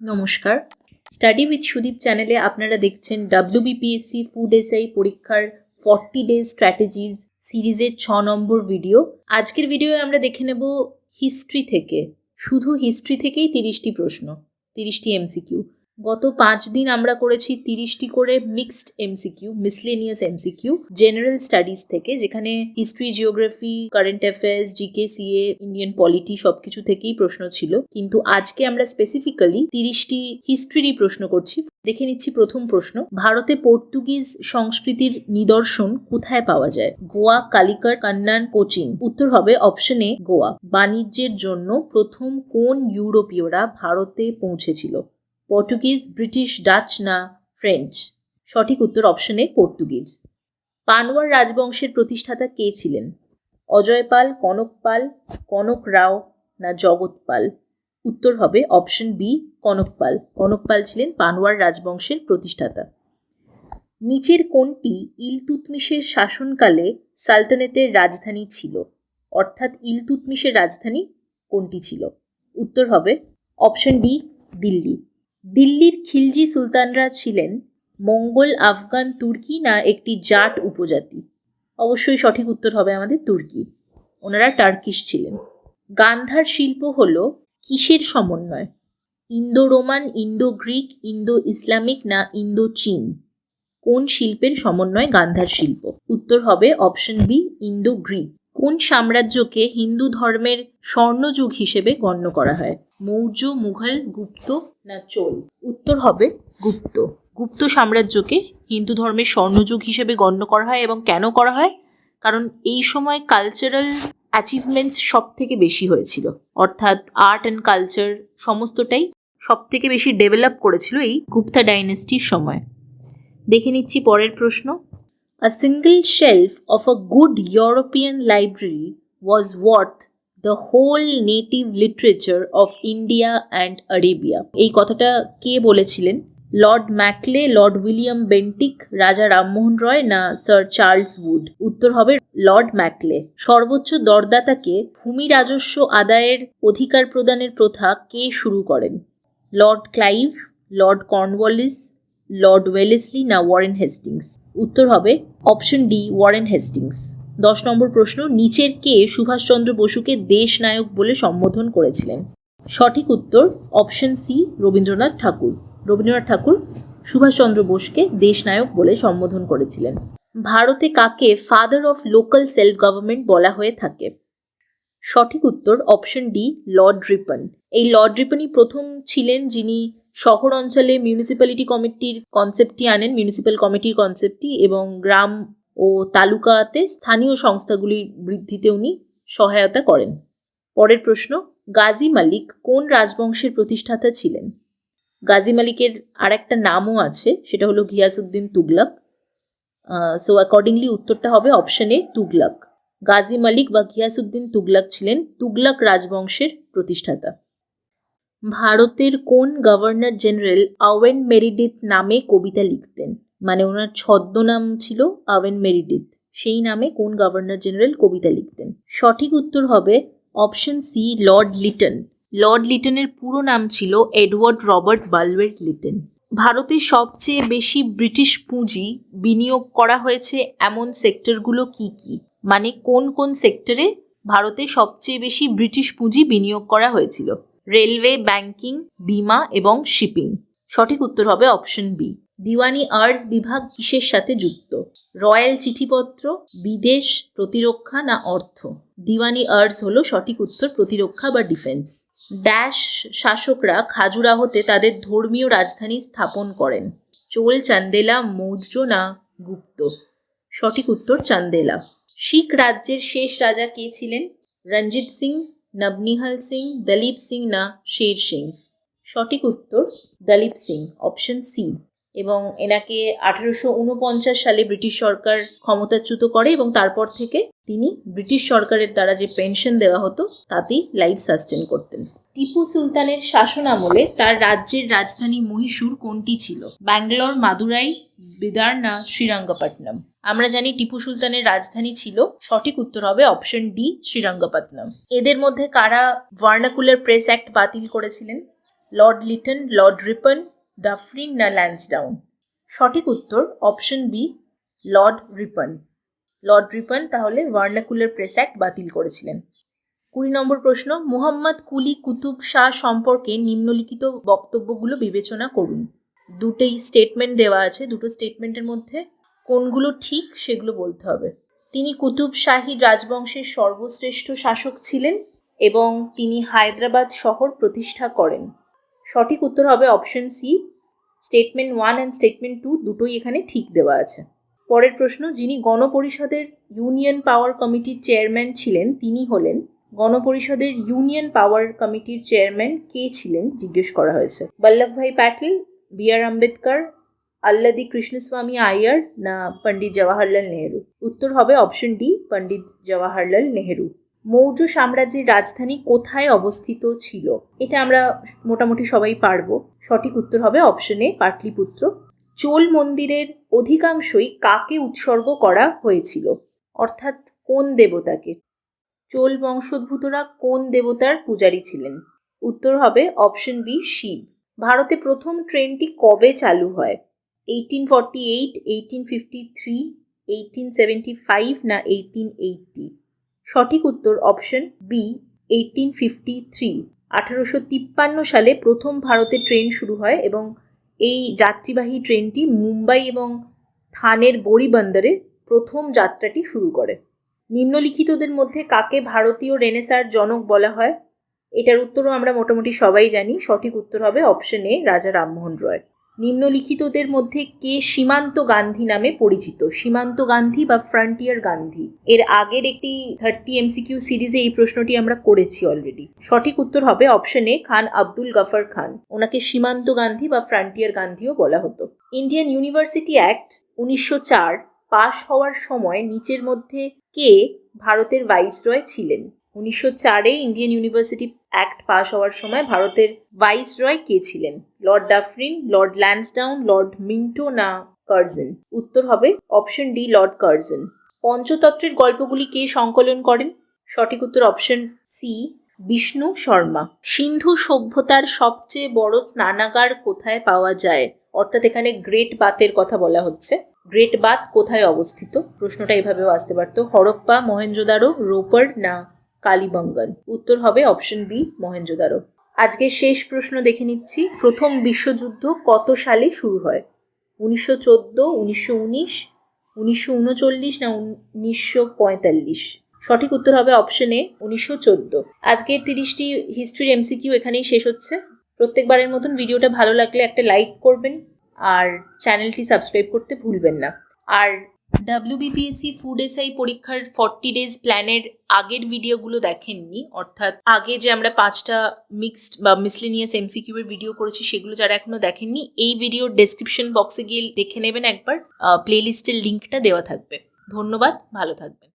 নমস্কার। Study with Sudip চ্যানেলে আপনারা দেখছেন ডাব্লিউবিপিএসসি ফুড এসআই পরীক্ষার ফর্টি ডেজ স্ট্র্যাটেজিজ সিরিজের ছ নম্বর ভিডিও আজকের ভিডিও আমরা দেখে নেব হিস্ট্রি থেকে। শুধু হিস্ট্রি থেকেই তিরিশটি প্রশ্ন, তিরিশটি এমসিকিউ গত পাঁচ দিন আমরা করেছি তিরিশটি করে mixed MCQ miscellaneous MCQ general studies থেকে, যেখানে history geography current affairs GK CA Indian polity সবকিছু থেকেই প্রশ্ন ছিল। কিন্তু আজকে আমরা স্পেসিফিক্যালি তিরিশটি হিস্ট্রিরই প্রশ্ন করছি। দেখে নিচ্ছি প্রথম প্রশ্ন। ভারতে পর্তুগিজ সংস্কৃতির নিদর্শন কোথায় পাওয়া যায়? গোয়া কালিকট কান্নান, কোচিন। উত্তর হবে অপশন এ গোয়া। বাণিজ্যের জন্য প্রথম কোন ইউরোপীয়রা ভারতে পৌঁছেছিল? পর্তুগিজ ব্রিটিশ ডাচ না ফ্রেঞ্চ সঠিক উত্তর অপশনে পর্তুগিজ পানওয়ার রাজবংশের প্রতিষ্ঠাতা কে ছিলেন? অজয় পাল, কনক কনক রাও না জগৎ পাল? উত্তর হবে অপশন বি কনক পাল। কনক পাল ছিলেন পানওয়ার রাজবংশের প্রতিষ্ঠাতা। নিচের কোনটি ইলতুতমিশের শাসনকালে সালতানেতের রাজধানী ছিল। অর্থাৎ ইলতুতমিশের রাজধানী কোনটি ছিল। উত্তর হবে অপশন বি দিল্লি। দিল্লির খিলজি সুলতানরা ছিলেন মঙ্গল, আফগান, তুর্কি না একটি জাট উপজাতি? অবশ্যই সঠিক উত্তর হবে আমাদের তুর্কি। ওনারা টার্কিশ ছিলেন। গান্ধার শিল্প হল কিসের সমন্বয়? Indo Roman Indo Greek Indo Islamic না ইন্দো চীন কোন শিল্পের সমন্বয় গান্ধার শিল্প? উত্তর হবে অপশন বি ইন্দো গ্রিক কোন সাম্রাজ্যকে হিন্দু ধর্মের স্বর্ণযুগ হিসেবে গণ্য করা হয়? মৌর্য, মুঘল, গুপ্ত না চোল? উত্তর হবে গুপ্ত। গুপ্ত সাম্রাজ্যকে হিন্দু ধর্মের স্বর্ণযুগ হিসেবে গণ্য করা হয় এবং কেন করা হয়? কারণ এই সময় কালচারাল অ্যাচিভমেন্টস সব থেকে বেশি হয়েছিল। অর্থাৎ আর্ট অ্যান্ড কালচার সমস্তটাই সব থেকে বেশি ডেভেলপ করেছিল এই গুপ্তা ডাইনেস্টির সময়। দেখে নিচ্ছি পরের প্রশ্ন। A single shelf of a good European library was worth the whole native literature of India and Arabia. এই কথাটা কে বলেছিলেন? Lord Macaulay, Lord William Bentinck, Raja Rammohan Roy না স্যার চার্লস উড? উত্তর হবে লর্ড ম্যাকলে। সর্বোচ্চ দরদাতাকে ভূমি রাজস্ব আদায়ের অধিকার প্রদানের প্রথা কে শুরু করেন? Lord Clive, Lord Cornwallis Lord Wellesley না ওয়ারেন হেস্টিংস উত্তর হবে অপশন ডি ওয়ারেন হেস্টিংস দশ নম্বর প্রশ্ন, নিচের কে সুভাষচন্দ্র বসুকে দেশ নায়ক বলে সম্বোধন করেছিলেন? সঠিক উত্তর অপশন সি রবীন্দ্রনাথ ঠাকুর। রবীন্দ্রনাথ ঠাকুর সুভাষচন্দ্র বোসকে দেশ নায়ক বলে সম্বোধন করেছিলেন। ভারতে কাকে father of local self government বলা হয়ে থাকে? সঠিক উত্তর অপশন ডি লর্ড রিপন এই লর্ড রিপনই প্রথম ছিলেন যিনি শহর অঞ্চলে মিউনিসিপ্যালিটি কমিটির কনসেপ্টটি আনেন মিউনিসিপ্যাল কমিটির কনসেপ্টটি এবং গ্রাম ও তালুকাতে স্থানীয় সংস্থাগুলির বৃদ্ধিতে উনি সহায়তা করেন। পরের প্রশ্ন, গাজী মালিক কোন রাজবংশের প্রতিষ্ঠাতা ছিলেন? গাজী মালিকের আর একটা নামও আছে, সেটা হলো ঘিয়াসুদ্দিন তুগলক। সো অ্যাকর্ডিংলি উত্তরটা হবে অপশানে তুগলক। গাজী মালিক বা ঘিয়াসুদ্দিন তুগলক ছিলেন তুগলক রাজবংশের প্রতিষ্ঠাতা। ভারতের কোন গভর্নর জেনারেল আওয়েন মেরিডিথ নামে কবিতা লিখতেন? মানে ওনার ছদ্মনাম ছিল আওয়েন মেরিডিথ। সেই নামে কোন গভর্নর জেনারেল কবিতা লিখতেন? সঠিক উত্তর হবে option C, Lord Lytton. Lord লিটনের পুরো নাম ছিল এডওয়ার্ড রবার্ট বালওয়েট লিটন। ভারতে সবচেয়ে বেশি ব্রিটিশ পুঁজি বিনিয়োগ করা হয়েছে এমন সেক্টরগুলো কি কি? মানে কোন কোন সেক্টরে ভারতে সবচেয়ে বেশি ব্রিটিশ পুঁজি বিনিয়োগ করা হয়েছিল? রেলওয়ে, ব্যাংকিং, বিমা এবং শিপিং। সঠিক উত্তর হবে অপশন বি। দিওয়ানি আর্টস বিভাগ কিসের সাথে যুক্ত? রয়্যাল চিঠিপত্র, বিদেশ প্রতিরক্ষা না অর্থ? দিওয়ানি আর্টস হলো সঠিক উত্তর প্রতিরক্ষা বা ডিফেন্স। ড্যাশ শাসকরা খাজুরাহোতে তাদের ধর্মীয় রাজধানী স্থাপন করেন। চোল চান্দেলা, মৌর্য না গুপ্ত? সঠিক উত্তর চান্দেলা। শিখ রাজ্যের শেষ রাজা কে ছিলেন? রঞ্জিত সিং নবনিহাল সিং, দলীপ সিং না শের সিং? সঠিক উত্তর, দলীপ সিং অপশন সি এবং এনাকে আঠারোশো উনপঞ্চাশ সালে ব্রিটিশ সরকার ক্ষমতাচ্যুত করে এবং তারপর থেকে তিনি ব্রিটিশ সরকারের দ্বারা যে পেনশন দেওয়া হতো, তাতেই লাইফ সাস্টেন করতেন। টিপু সুলতানের শাসন আমলে তার রাজ্যের রাজধানী মহীশূর কোনটি ছিল? ব্যাঙ্গালোর, মাদুরাই বিদার না শ্রীরঙ্গপট্টনম আমরা জানি টিপু সুলতানের রাজধানী ছিল। সঠিক উত্তর হবে অপশন ডি শ্রীরঙ্গপত্তনম এদের মধ্যে কারা ভার্নাকুলার প্রেস অ্যাক্ট বাতিল করেছিলেন? Lord Lytton, Lord Ripon, Dufferin না ল্যান্সডাউন? সঠিক উত্তর option B Lord Ripon. Lord Ripon তাহলে ভার্নাকুলার প্রেস অ্যাক্ট বাতিল করেছিলেন। কুড়ি নম্বর প্রশ্ন, মুহাম্মদ কুলি কুতুব শাহ সম্পর্কে নিম্নলিখিত বক্তব্যগুলো বিবেচনা করুন। দুটোই স্টেটমেন্ট দেওয়া আছে, দুটো স্টেটমেন্টের মধ্যে কোনগুলো ঠিক সেগুলো বলতে হবে। তিনি কুতুব শাহী রাজবংশের সর্বশ্রেষ্ঠ শাসক ছিলেন এবং তিনি হায়দ্রাবাদ শহর প্রতিষ্ঠা করেন। সঠিক উত্তর হবে option C statement one and statement two দুটোই এখানে ঠিক দেওয়া আছে। পরের প্রশ্ন, যিনি গণপরিষদের ইউনিয়ন পাওয়ার কমিটির চেয়ারম্যান ছিলেন, তিনি হলেন গণপরিষদের ইউনিয়ন পাওয়ার কমিটির চেয়ারম্যান কে ছিলেন, জিজ্ঞেস করা হয়েছে। বল্লভভাই প্যাটেল বি আর আম্বেদকর আল্লাদি কৃষ্ণস্বামী আয়ার না পণ্ডিত জওয়াহরলাল নেহেরু উত্তর হবে অপশন ডি পণ্ডিত জওয়াহরলাল নেহেরু মৌর্য সাম্রাজ্যের রাজধানী কোথায় অবস্থিত ছিল এটা আমরা মোটামুটি সবাই পারব সঠিক উত্তর হবে অপশন পাটলিপুত্র চোল মন্দিরের অধিকাংশই কাকে উৎসর্গ করা হয়েছিল অর্থাৎ কোন দেবতাকে চোল বংশোদ্ভূতরা কোন দেবতার পূজারী ছিলেন উত্তর হবে অপশন বি শিব ভারতে প্রথম ট্রেনটি কবে চালু হয়? Eighteen forty eight eighteen fifty three eighteen seventy five না এইটিন এইটটি সঠিক উত্তর option B eighteen fifty three আঠারোশো তিপ্পান্ন সালে প্রথম ভারতে ট্রেন শুরু হয় এবং এই যাত্রীবাহী ট্রেনটি মুম্বাই এবং থানের বড়ি বন্দরে প্রথম যাত্রাটি শুরু করে। নিম্নলিখিতদের মধ্যে কাকে ভারতীয় রেনেসার জনক বলা হয়? এটার উত্তরও আমরা মোটামুটি সবাই জানি। সঠিক উত্তর হবে অপশন এ রাজা রামমোহন রয়। নিম্নলিখিতদের মধ্যে কে সীমান্ত গান্ধী নামে পরিচিত? সীমান্ত গান্ধী বা ফ্রন্টিয়ার গান্ধী এর আগের একটি থার্টি এমসিকিউ সিরিজে এই প্রশ্নটি আমরা করেছি অলরেডি সঠিক উত্তর হবে অপশন খান আব্দুল গফর খান। ওনাকে সীমান্ত গান্ধী বা ফ্রন্টিয়ার গান্ধীও বলা হতো। ইন্ডিয়ান ইউনিভার্সিটি অ্যাক্ট উনিশশো চার পাশ হওয়ার সময় নিচের মধ্যে কে ভারতের ভাইসরয় ছিলেন? উনিশশো চারে ইন্ডিয়ান ইউনিভার্সিটি অ্যাক্ট পাশ হওয়ার সময় ভারতের ভাইস রয় কে ছিলেন? Lord Dufferin Lord Lansdowne Lord Minto না কার্জন উত্তর হবে অপশন ডি লর্ড কার্জন পঞ্চতত্ত্বের গল্পগুলি কে সংকলন করেন? সঠিক উত্তর অপশন সি বিষ্ণু শর্মা সিন্ধু সভ্যতার সবচেয়ে বড় স্নানাগার কোথায় পাওয়া যায়? অর্থাৎ এখানে গ্রেট বাতের কথা বলা হচ্ছে। গ্রেট বাত কোথায় অবস্থিত? প্রশ্নটা এভাবেও আসতে পারতো। হরপ্পা মহেঞ্জোদারো রোপার না কালীবঙ্গন। উত্তর হবে অপশন বি মহেঞ্জোদারো আজকে শেষ প্রশ্ন দেখে নিচ্ছি। প্রথম বিশ্বযুদ্ধ কত সালে শুরু হয়? উনিশশো চোদ্দ, উনিশশো উনিশ, উনিশশো উনচল্লিশ না উনিশশো পঁয়তাল্লিশ? সঠিক উত্তর হবে অপশন এ উনিশশো চোদ্দ। আজকের তিরিশটি হিস্ট্রির এমসিকিউ এখানেই শেষ হচ্ছে। প্রত্যেকবারের মতন ভিডিওটা ভালো লাগলে একটা লাইক করবেন। আর চ্যানেলটি সাবস্ক্রাইব করতে ভুলবেন না। আর ডাব্লিউবিপিএসসি ফুড এসআই পরীক্ষার ফর্টি ডেজ প্ল্যানের আগের ভিডিওগুলো দেখেননি। অর্থাৎ আগে যে আমরা পাঁচটা মিক্সড বা মিসলিনিয়াস এমসিকিউ এর ভিডিও করেছি, সেগুলো যারা এখনও দেখেননি, এই ভিডিওর ডেসক্রিপশন বক্সে গিয়ে দেখে নেবেন একবার। প্লেলিস্টের লিঙ্কটা দেওয়া থাকবে। ধন্যবাদ, ভালো থাকবেন।